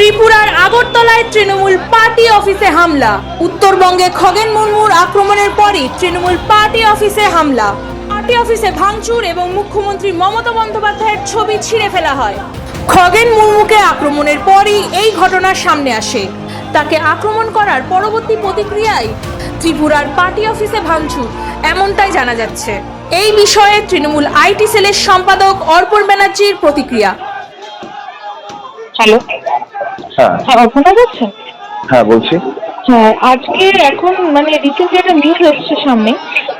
ত্রিপুরার আগরতলায় তৃণমূল পার্টি অফিসে হামলা। উত্তরবঙ্গে খগেন মুর্মুর আক্রমণের পরই তৃণমূল পার্টি অফিসে হামলা। পার্টি অফিসে ভাঙচুর এবং মুখ্যমন্ত্রী মমতা বন্দ্যোপাধ্যায়ের ছবি ছিঁড়ে ফেলা হয়। খগেন মুর্মুকে আক্রমণের পরই এই ঘটনার সামনে আসে। তাকে আক্রমণ করার পরবর্তী প্রতিক্রিয়ায় ত্রিপুরার পার্টি অফিসে ভাঙচুর, এমনটাই জানা যাচ্ছে। এই বিষয়ে তৃণমূল আইটি সেলের সম্পাদক অর্পণ ব্যানার্জির প্রতিক্রিয়া। হ্যালো। হ্যাঁ। হ্যাঁ শোনা যাচ্ছেন হ্যাঁ বলছি। হ্যাঁ আজকে এখন মানে রিসেন্টলি একটা নিউজ এসেছে সামনে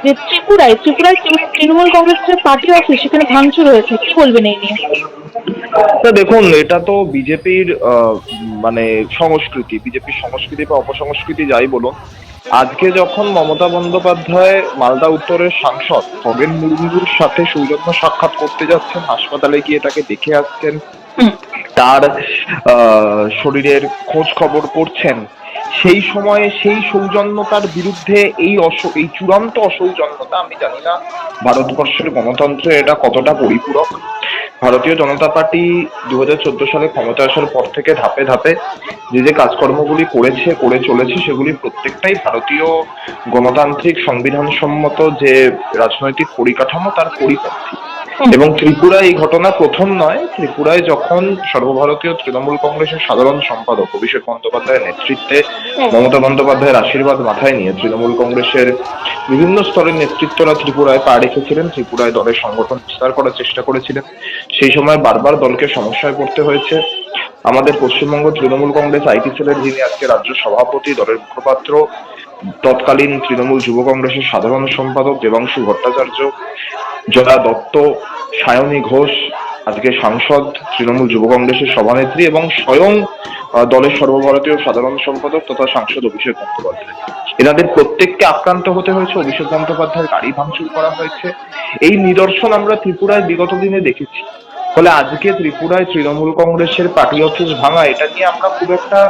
যে ত্রিপুরায় ত্রিপুরায় তৃণমূল কংগ্রেসের পার্টি অফিস সেখানে ভাঙচুর হয়েছে কি বলবেন এই নিয়ে? তা দেখুন এটা তো বিজেপির মানে সংস্কৃতি বিজেপির সংস্কৃতি বা অপসংস্কৃতি যাই বলুন। আজকে যখন মমতা বন্দ্যোপাধ্যায় মালদা উত্তরের সাংসদ খগেন মুর্মুর সাথে সৌজন্য সাক্ষাৎ করতে যাচ্ছেন হাসপাতালে গিয়ে তাকে দেখে আসছেন। তার শরীরের খোঁজ খবর করছেন সেই সময়ে সেই সৌজন্যতার বিরুদ্ধে এই অস, এই চূড়ান্ত অসৌজন্যতা, আমি জানি না ভারতবর্ষের গণতন্ত্রে এটা কতটা পরিপূরক ভারতীয় জনতা পার্টি দু হাজার চোদ্দ সালে ক্ষমতা আসার পর থেকে ধাপে ধাপে যে যে কাজকর্মগুলি করেছে, করে চলেছে, সেগুলি প্রত্যেকটাই ভারতীয় গণতান্ত্রিক সংবিধানসম্মত যে রাজনৈতিক পরিকাঠামো, তার পরিপন্থী। এবং ত্রিপুরা এই ঘটনা প্রথম নয়। ত্রিপুরায় যখন সর্বভারতীয় তৃণমূল কংগ্রেসের সাধারণ সম্পাদক অভিষেক বন্দ্যোপাধ্যায়ের নেতৃত্বে মমতা বন্দ্যোপাধ্যায়ের আশীর্বাদ মাথায় নিয়ে তৃণমূল কংগ্রেসের বিভিন্ন স্তরের নেতৃত্বরা ত্রিপুরায় পা রেখেছিলেন। ত্রিপুরায় দলের সংগঠন বিস্তার করার চেষ্টা করেছিলেন। সেই সময় বারবার দলকে সমস্যায় পড়তে হয়েছে। আমাদের পশ্চিমবঙ্গ তৃণমূল কংগ্রেস আইটি সেলের যিনি আজকে রাজ্য সভাপতি দলের মুখপাত্র তৎকালীন তৃণমূল যুব কংগ্রেসের সাধারণ সম্পাদক দেবাংশু ভট্টাচার্য জয়া দত্ত, সায়নী ঘোষ, আজকে সাংসদ, তৃণমূল যুব কংগ্রেসের সভানেত্রী এবং স্বয়ং দলের সর্বভারতীয় সাধারণ সম্পাদক তথা সাংসদ অভিষেক বন্দ্যোপাধ্যায়। এনাদের প্রত্যেককে আক্রান্ত হতে হয়েছে, অভিষেক বন্দ্যোপাধ্যায়ের গাড়ি ভাঙচুর করা হয়েছে। এই নিদর্শন আমরা ত্রিপুরায় বিগত দিনে দেখেছি। ফলে আজকে ত্রিপুরায় তৃণমূল কংগ্রেসের পার্টি অফিস ভাঙা, এটা নিয়ে আমরা খুব একটা,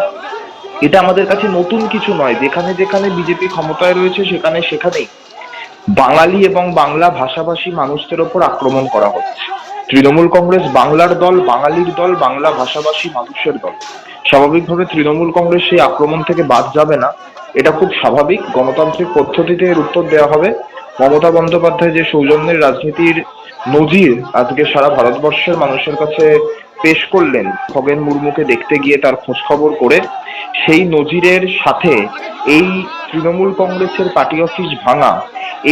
এটা আমাদের কাছে নতুন কিছু নয়। যেখানে যেখানে বিজেপি ক্ষমতায় রয়েছে, সেখানে সেখানেই। বাঙালি এবং বাংলা ভাষাভাষী মানুষদের ওপর আক্রমণ করা হচ্ছে। তৃণমূল কংগ্রেস বাংলার দল, বাঙালির দল, বাংলা ভাষাভাষী মানুষের দল। স্বাভাবিকভাবে তৃণমূল কংগ্রেস সেই আক্রমণ থেকে বাদ যাবে না। এটা খুব স্বাভাবিক। গণতান্ত্রিক পদ্ধতিতে এর উত্তর দেওয়া হবে। মমতা বন্দ্যোপাধ্যায় যে সৌজন্যের রাজনীতির নজির আজকে সারা ভারতবর্ষের মানুষের কাছে পেশ করলেন। খগেন মুর্মুকে দেখতে গিয়ে তার খোঁজ খবর করে সেই নজিরের সাথে এই তৃণমূল কংগ্রেসের পার্টি অফিস ভাঙা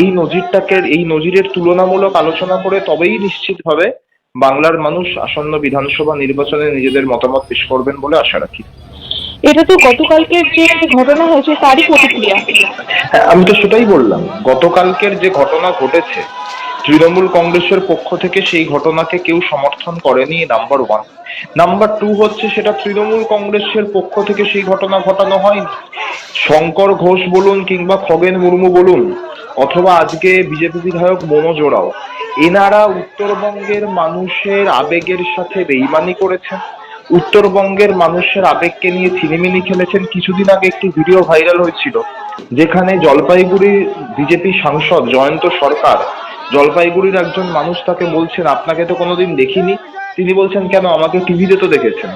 এই নজিরটাকে এই নজিরের তুলনামূলক আলোচনা করে তবেই নিশ্চিতভাবে বাংলার মানুষ আসন্ন বিধানসভা নির্বাচনে নিজেদের মতামত পেশ করবেন বলে আশা রাখি। এটা তো গতকালকের যে ঘটনা হয়েছে তারই প্রতিক্রিয়া। হ্যাঁ আমি তো সেটাই বললাম। গতকালকের যে ঘটনা ঘটেছে তৃণমূল কংগ্রেসের পক্ষ থেকে সেই ঘটনাকে কেউ সমর্থন করেনি নাম্বার ওয়ান নাম্বার টু হচ্ছে সেটা তৃণমূল কংগ্রেসের পক্ষ থেকে সেই ঘটনা ঘটানো হয়নি। শঙ্কর ঘোষ বলুন কিংবা খগেন মুর্মু বলুন, অথবা আজকে বিজেপি বিধায়ক মনোজ ওরাও, এনারা উত্তরবঙ্গের মানুষের আবেগের সাথে বেইমানি করেছেন। উত্তরবঙ্গের মানুষের আবেগকে নিয়ে ছিনিমিনি খেলেছেন। কিছুদিন আগে একটি ভিডিও ভাইরাল হয়েছিল, যেখানে জলপাইগুড়ি বিজেপি সাংসদ জয়ন্ত সরকার জলপাইগুড়ির একজন মানুষ তাকে বলছেন, আপনাকে তো কোনোদিন দেখিনি। তিনি বলছেন, কেন? আমাকে টিভিতে তো দেখেছেন।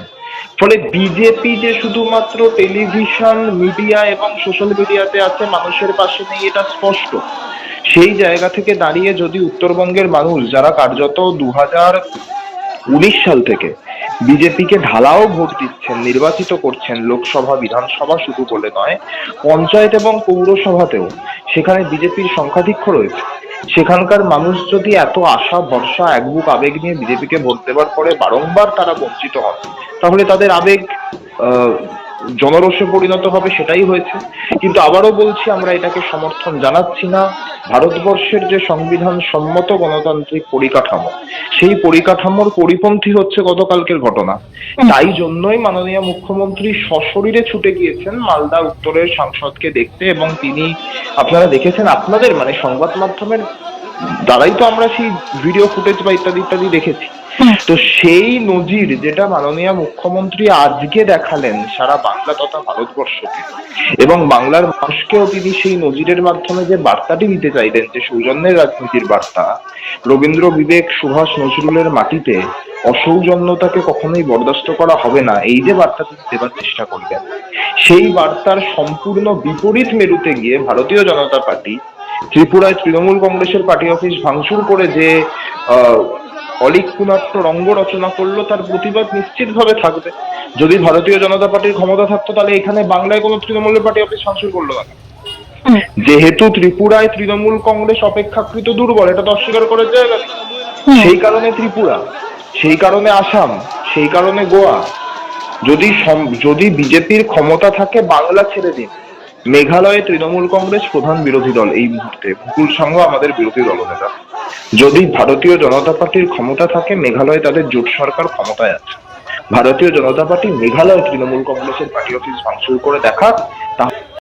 ফলে বিজেপি যে শুধুমাত্র টেলিভিশন, মিডিয়া এবং সোশ্যাল মিডিয়াতে আছে, মানুষের পাশে নেই, এটা স্পষ্ট। সেই জায়গা থেকে দাঁড়িয়ে যদি উত্তরবঙ্গের মানুষ, যারা কার্যত দু হাজার উনিশ সাল থেকে বিজেপিকে ঢালাও ভোট দিচ্ছেন, নির্বাচিত করছেন, লোকসভা, বিধানসভা শুধু বলে নয়, পঞ্চায়েত এবং পৌরসভাতেও সেখানে বিজেপির সংখ্যাধিক্য রয়েছে। সেখানকার মানুষ যদি এত আশা, ভরসা একবুক আবেগ নিয়ে বিজেপিকে ভোট দেওয়ার পরে বারংবার তারা বঞ্চিত হন, তাহলে তাদের আবেগ আহ, জনরসে পরিণত হবে সেটাই হয়েছে। কিন্তু আবারও বলছি আমরা এটাকে সমর্থন জানাচ্ছি না। ভারতবর্ষের যে সংবিধান সম্মত গণতান্ত্রিক পরিকাঠামো সেই পরিকাঠামোর পরিপন্থী হচ্ছে গতকালকের ঘটনা। তাই জন্যই মাননীয় মুখ্যমন্ত্রী সশরীরে ছুটে গিয়েছেন মালদা উত্তরের সাংসদকে দেখতে এবং তিনি আপনারা দেখেছেন আপনাদের মানে সংবাদ মাধ্যমের তারাই তো আমরা সেই ভিডিও ফুটেজ বা ইত্যাদি ইত্যাদি দেখেছি। তো সেই নজির যেটা মাননীয় মুখ্যমন্ত্রী আজকে দেখালেন সারা বাংলা তথা ভারতবর্ষকে এবং বাংলার মানুষকেও তিনি সেই নজিরের মাধ্যমে যে বার্তাটি দিতে চাইলেন যে সৌজন্যের রাজনীতির বার্তা রবীন্দ্র বিবেক সুভাষ নজরুলের মাটিতে অসৌজন্যতাকে কখনোই বরদাস্ত করা হবে না এই যে বার্তা তিনি দেবার চেষ্টা করলেন। সেই বার্তার সম্পূর্ণ বিপরীত মেরুতে গিয়ে ভারতীয় জনতা পার্টি ত্রিপুরায় তৃণমূল কংগ্রেসের পার্টি অফিস ভাঙচুর করে যে আহ, অলিকুনাট্য রঙ্গ রচনা করল তার প্রতিবাদ নিশ্চিতভাবে থাকবে। যদি ভারতীয় জনতা পার্টির ক্ষমতা থাকতো তাহলে এখানে বাংলায় কোনো তৃণমূলের পার্টি অফিস ভাঙচুর করল না যেহেতু ত্রিপুরায় তৃণমূল কংগ্রেস অপেক্ষাকৃত দুর্বল এটা তো অস্বীকার করার জায়গা সেই কারণে ত্রিপুরা সেই কারণে আসাম সেই কারণে গোয়া। যদি যদি বিজেপির ক্ষমতা থাকে বাংলা ছেড়ে দিন। মেঘালয়ে তৃণমূল কংগ্রেস প্রধান বিরোধী দল এই মুহূর্তে মুকুল সংঘ, আমাদের বিরোধী দলনেতা। যদি ভারতীয় জনতা পার্টির ক্ষমতা থাকে, মেঘালয়ে তাদের জোট সরকার ক্ষমতায় আছে। ভারতীয় জনতা পার্টি মেঘালয় তৃণমূল কংগ্রেসের পার্টি অফিস ভাঙচুর করে দেখা